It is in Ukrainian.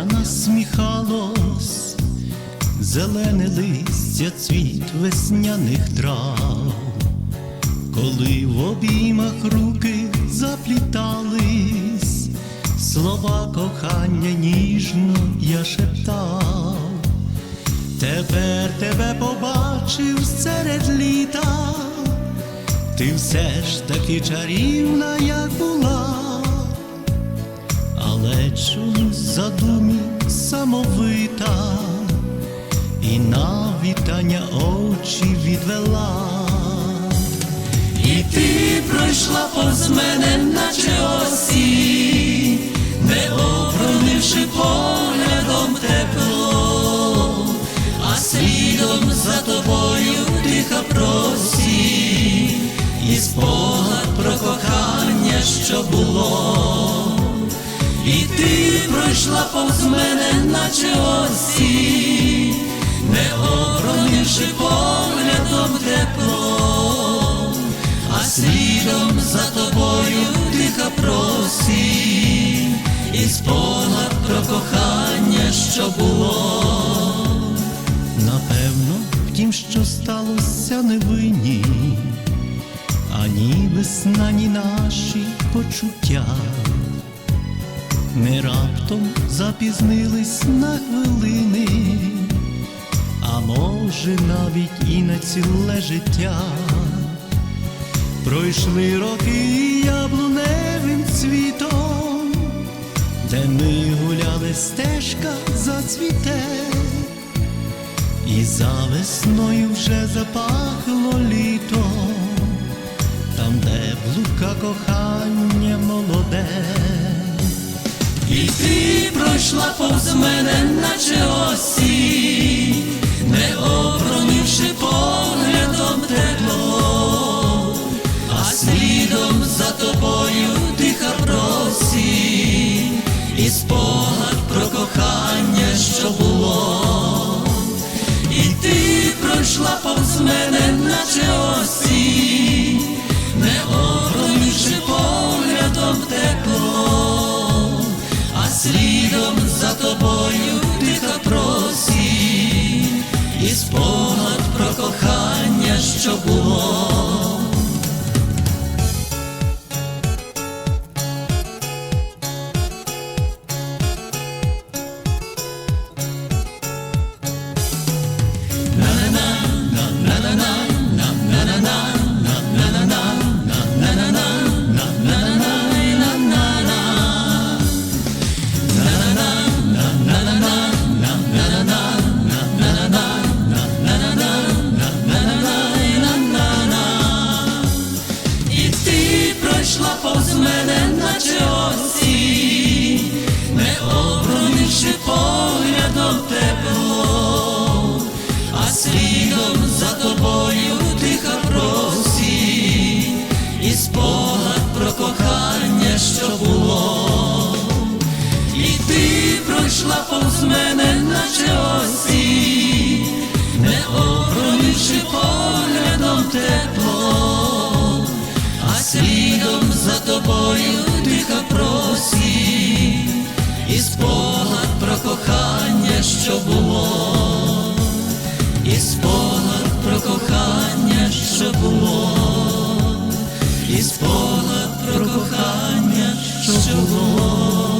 Весня насміхалось, зелене листя, цвіт весняних трав, коли в обіймах руки заплітались, слова кохання ніжно я шептав, тепер тебе побачив серед літа, ти все ж таки чарівна, як була але задумі самовита, і на вітання очі відвела. І ти пройшла повз мене, наче осінь, не обронивши поглядом тепло, а слідом за тобою тиха просінь, і спогад про кохання, що було. І ти пройшла повз мене, наче осінь, не обронивши поглядом тепло, а слідом за тобою тиха просінь, і спогад про кохання, що було. Напевно, в тім, що сталося невинні, ані весна, ні наші почуття ми раптом запізнились на хвилини, а може навіть і на ціле життя. Пройшли роки яблуневим цвітом, де ми гуляли, стежка зацвіте, і за весною вже запахло літо, там, де блука кохання молоде. І ти пройшла повз мене, наче осінь, не обронивши поглядом тепло, а слідом за тобою тиха просінь, і спогад про кохання, що було. І ти пройшла повз мене, наче осінь, що пройшла повз мене, наче осінь, не обронивши поглядом тепло, а слідом за тобою тиха просінь, і спогад про кохання, що було, і спогад про кохання, що було, і спогад про кохання, що було.